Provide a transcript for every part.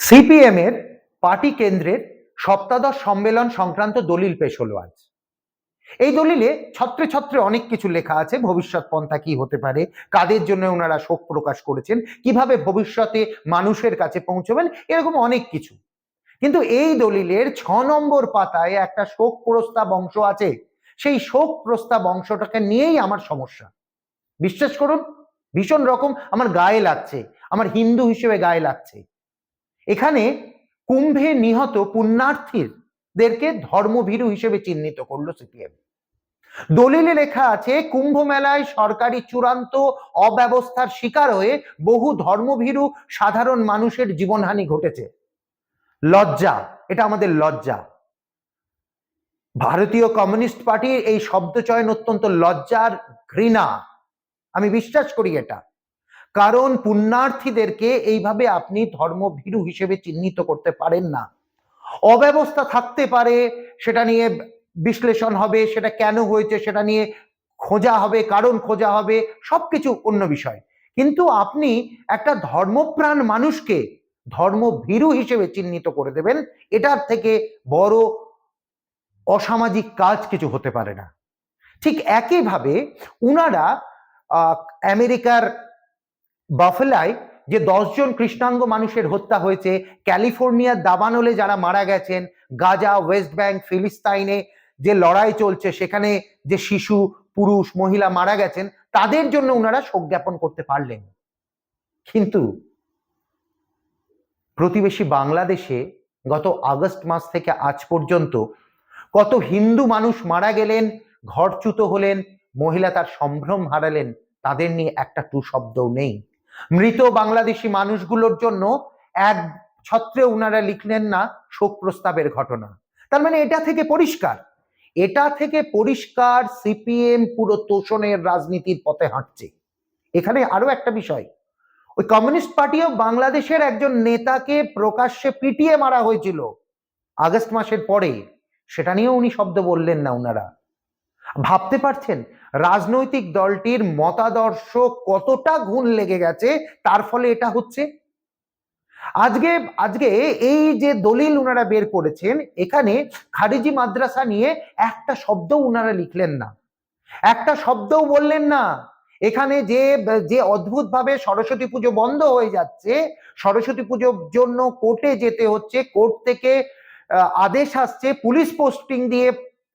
CPM এর party কেন্দ্রের সপ্তাদশ সম্মেলন সংক্রান্ত দলিল পেশ হলো আজ। এই দলিলে ছত্রে ছত্রে অনেক কিছু লেখা আছে, ভবিষ্যৎ পন্থা কি হতে পারে, কাদের জন্য ওনারা শোক প্রকাশ করেছেন, কীভাবে ভবিষ্যতে মানুষের কাছে পৌঁছবেন, এরকম অনেক কিছু। কিন্তু এই দলিলের ছ নম্বর পাতায় একটা শোক প্রস্তাব অংশ আছে। সেই শোক প্রস্তাব অংশটাকে নিয়েই আমার সমস্যা। বিশ্বাস করুন, ভীষণ রকম আমার গায়ে লাগছে, আমার হিন্দু হিসেবে গায়ে লাগছে। এখানে কুম্ভে নিহত পুণ্যার্থীদেরকে ধর্মভীরু হিসেবে চিহ্নিত করল সিপিএম। দলিলে লেখা আছে কুম্ভ মেলায় সরকারি চূড়ান্ত অব্যবস্থার শিকার হয়ে বহু ধর্মভীরু সাধারণ মানুষের জীবনহানি ঘটেছে। লজ্জা, এটা আমাদের লজ্জা। ভারতীয় কমিউনিস্ট পার্টির এই শব্দচয়ন অত্যন্ত লজ্জার ঘৃণা। আমি বিশ্বাস করি এটা। কারণ পুণ্যার্থীদেরকে এইভাবে আপনি ধর্মভীরু হিসেবে চিহ্নিত করতে পারেন না। অব্যবস্থা থাকতে পারে, সেটা নিয়ে বিশ্লেষণ হবে, সেটা কেন হয়েছে, সেটা নিয়ে খোঁজা হবে, কারণ খোঁজা হবে, সবকিছু অন্য বিষয়। কিন্তু আপনি একটা ধর্মপ্রাণ মানুষকে ধর্মভীরু হিসেবে চিহ্নিত করে দেবেন, এটার থেকে বড় অসামাজিক কাজ কিছু হতে পারে না। ঠিক একইভাবে উনারা আমেরিকার বাফেলায় যে দশজন কৃষ্ণাঙ্গ মানুষের হত্যা হয়েছে, ক্যালিফোর্নিয়ার দাবানলে যারা মারা গেছেন, গাজা, ওয়েস্ট ব্যাংক, ফিলিস্তাইনে যে লড়াই চলছে, সেখানে যে শিশু, পুরুষ, মহিলা মারা গেছেন, তাদের জন্য ওনারা শোক জ্ঞাপন করতে পারলেন। কিন্তু প্রতিবেশী বাংলাদেশে গত আগস্ট মাস থেকে আজ পর্যন্ত কত হিন্দু মানুষ মারা গেলেন, ঘরচ্যুত হলেন, মহিলা তার সম্ভ্রম হারালেন, তাদের নিয়ে একটা টু শব্দও নেই। মৃত বাংলাদেশি মানুষগুলোর জন্য এক ছত্রে উনারা লিখলেন না শোক প্রস্তাবের ঘটনা। তার মানে এটা থেকে পরিষ্কার। এটা থেকে পরিষ্কার সিপিএম পুরো তোষণের রাজনীতির পথে হাঁটছে। এখানে আরও একটা বিষয়। ওই কমিউনিস্ট পার্টিও বাংলাদেশের একজন নেতাকে প্রকাশ্যে পিটিয়ে মারা হয়েছিল আগস্ট মাসের পরে। সেটা নিয়েও উনি শব্দ বললেন না উনারা। ভাবতে পারছেন রাজনৈতিক দলটির মতাদর্শ কতটা গুণ লেগে গেছে? তার ফলে এটা হচ্ছে? আজকে আজকে এই যে দলিল উনারা বের করেছেন, এখানে খারিজি মাদ্রাসা নিয়ে একটা শব্দ উনারা লিখলেন না। একটা শব্দও বললেন না। এখানে যে যে অদ্ভুত ভাবে সরস্বতী পুজো বন্ধ হয়ে যাচ্ছে, সরস্বতী পুজোর জন্য কোর্টে যেতে হচ্ছে, কোর্ট থেকে আদেশ আসছে, পুলিশ পোস্টিং দিয়ে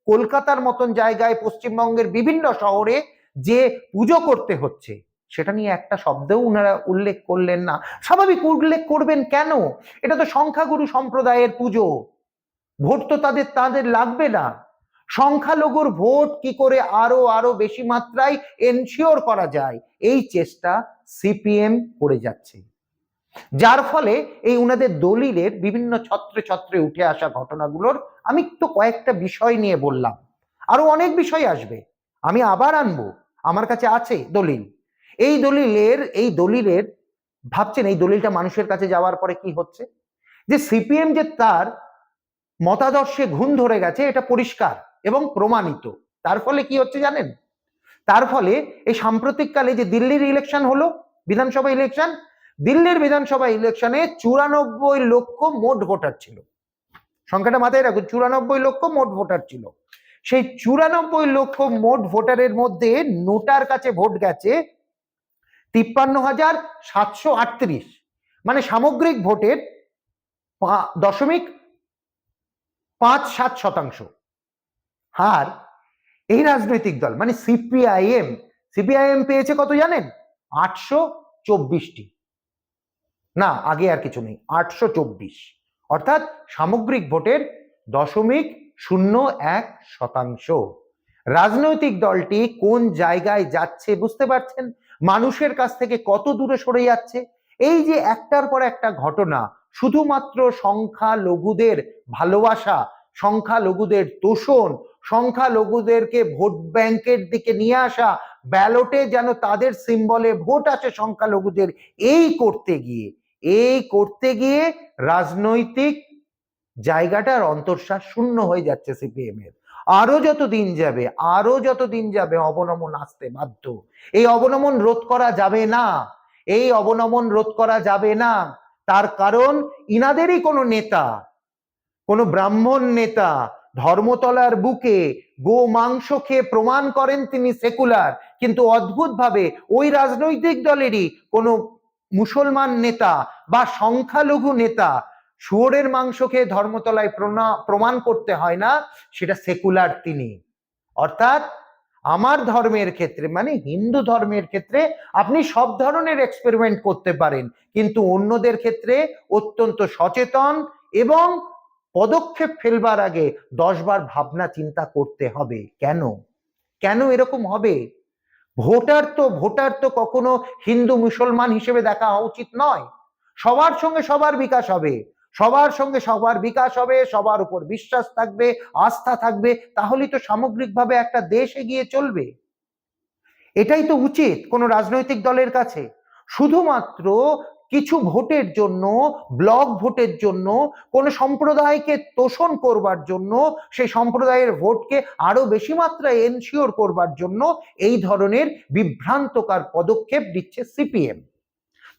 কলকাতার মতন জায়গায় পশ্চিমবঙ্গের বিভিন্ন শহরে যে পুজো করতে হচ্ছে, সেটা নিয়ে একটা শব্দও উনারা উল্লেখ করলেন না। স্বাভাবিক উল্লেখ করবেন কেন? এটা তো সংখ্যাগুরু সম্প্রদায়ের পুজো। ভোট তো তাদের তাদের লাগবে না। সংখ্যালঘুর ভোট কি করে আরও আরও বেশি মাত্রায় এনশিওর করা যায়? এই চেষ্টা সিপিএম করে যাচ্ছে। যার ফলে এই উনাদের দলিলের বিভিন্ন ছত্রে ছত্রে উঠে আসা ঘটনাগুলোর আমি তো কয়েকটা বিষয় নিয়ে বললাম। আরও অনেক বিষয় আসবে। আমি আবার আনব। আমার কাছে আছে দলিল। এই দলিলের এই দলিলের, ভাবছেন এই দলিলটা মানুষের কাছে যাওয়ার পরে কি হচ্ছে? যে সিপিএম যে তার মতাদর্শে ঘুণ ধরে গেছে, এটা পরিষ্কার এবং প্রমাণিত। তার ফলে কি হচ্ছে জানেন? তার ফলে এই সাম্প্রতিককালে যে দিল্লির ইলেকশন হলো, বিধানসভা ইলেকশন দিল্লির বিধানসভা ইলেকশনে চুরানব্বই লক্ষ মোট ভোটার ছিল। সংখ্যাটা মাথায় রাখুন, চুরানব্বই লক্ষ মোট ভোটার ছিল। সেই চুরানব্বই লক্ষ মোট ভোটারের মধ্যে নোটার কাছে ভোট গেছে তিপ্পান্ন হাজার সাতশো আটত্রিশ। মানে সামগ্রিক ভোটের দশমিক পাঁচ সাত শতাংশ। আর এই রাজনৈতিক দল মানে সিপিআইএম সিপিআইএম পেয়েছে কত জানেন? আটশো চব্বিশটি। না, আগে আর কিছু নেই, আটশো চব্বিশ। অর্থাৎ সামগ্রিক ভোটের দশমিক শূন্য এক শতাংশ। রাজনৈতিক দলটি কোন জায়গায় যাচ্ছে বুঝতে পারছেন? মানুষের কাছ থেকে কত দূরে সরে যাচ্ছে? এই যে একটার পর একটা ঘটনা, শুধুমাত্র সংখ্যালঘুদের ভালোবাসা, সংখ্যালঘুদের তোষণ, সংখ্যালঘুদেরকে ভোট ব্যাংকের দিকে নিয়ে আসা, ব্যালটে যেন তাদের সিম্বলে ভোট আসে সংখ্যালঘুদের, এই করতে গিয়ে এই করতে গিয়ে রাজনৈতিক জায়গাটার অন্তর্শ্বাস শূন্য হয়ে যাচ্ছে সিপিএম এর। আরও যত দিন যাবে, আরও যত দিন যাবে অবনমন আসতে বাধ্য। এই অবনমন রোধ করা যাবে না। এই অবনমন রোধ করা যাবে না। তার কারণ ইনাদেরই কোনো নেতা, কোনো ব্রাহ্মণ নেতা ধর্মতলার বুকে গো মাংস খেয়ে প্রমাণ করেন তিনি সেকুলার। কিন্তু অদ্ভুতভাবে ওই রাজনৈতিক দলেরই কোনো মুসলমান নেতা বা সংখ্যালঘু নেতা শুয়োরের মাংস খেয়ে ধর্মতলায় প্রমাণ করতে হয় না, সেটা সেকুলার তিনি। অর্থাৎ আমার ধর্মের ক্ষেত্রে মানে হিন্দু ধর্মের ক্ষেত্রে আপনি সব ধরনের এক্সপেরিমেন্ট করতে পারেন, কিন্তু অন্যদের ক্ষেত্রে অত্যন্ত সচেতন এবং পদক্ষেপ ফেলবার আগে দশবার ভাবনা চিন্তা করতে হবে। কেন? কেন এরকম হবে? ভোটার তো ভোটার তো কখনো হিন্দু মুসলমান হিসেবে দেখা উচিত নয়। সবার সঙ্গে সবার বিকাশ হবে। সবার সঙ্গে সবার বিকাশ হবে, সবার উপর বিশ্বাস থাকবে, আস্থা থাকবে, তাহলেই তো সামগ্রিকভাবে একটা দেশ এগিয়ে চলবে। এটাই তো উচিত কোনো রাজনৈতিক দলের কাছে। শুধুমাত্র কিছু ভোটের জন্য, ব্লক ভোটের জন্য, কোনো সম্প্রদায়কে তোষণ করবার জন্য, সেই সম্প্রদায়ের ভোটকে আরও বেশি মাত্রায় এনশিওর করবার জন্য এই ধরনের বিভ্রান্তকার পদক্ষেপ দিচ্ছে সিপিএম।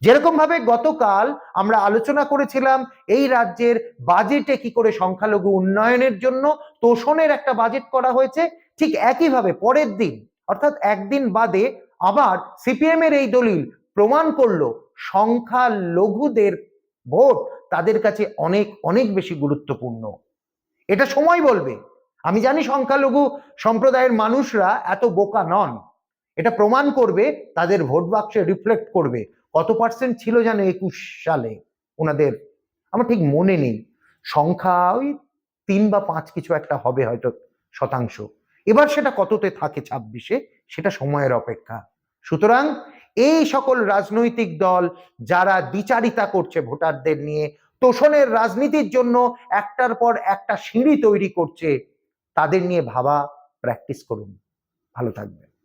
যেরকম ভাবে গতকাল আমরা আলোচনা করেছিলাম, এই রাজ্যের বাজেটে কি করে সংখ্যালঘু উন্নয়নের জন্য তোষণের একটা বাজেট করা হয়েছে, ঠিক একইভাবে পরের দিন, অর্থাৎ একদিন বাদে আবার সিপিএম এর এই দলিল প্রমাণ করল সংখ্যালঘুদের ভোট তাদের কাছে অনেক অনেক বেশি গুরুত্বপূর্ণ। এটা সময় বলবে। আমি জানি সংখ্যালঘু সম্প্রদায়ের মানুষরা এত বোকা নন। এটা প্রমাণ করবে, তাদের ভোট বাক্সে রিফ্লেক্ট করবে কত পার্সেন্ট ছিল জানো একুশ সালে ওনাদের। আমার ঠিক মনে নেই। সংখ্যা ওই তিন বা পাঁচ কিছু একটা হবে হয়তো শতাংশ। এবার সেটা কততে থাকে ছাব্বিশে, সেটা সময়ের অপেক্ষা। সুতরাং এই সকল রাজনৈতিক দল যারা দ্বিচারিতা করছে ভোটারদের নিয়ে, তোষণের রাজনীতির জন্য একটার পর একটা সিঁড়ি তৈরি করছে, তাদের নিয়ে ভাবা প্র্যাকটিস করুন। ভালো থাকবে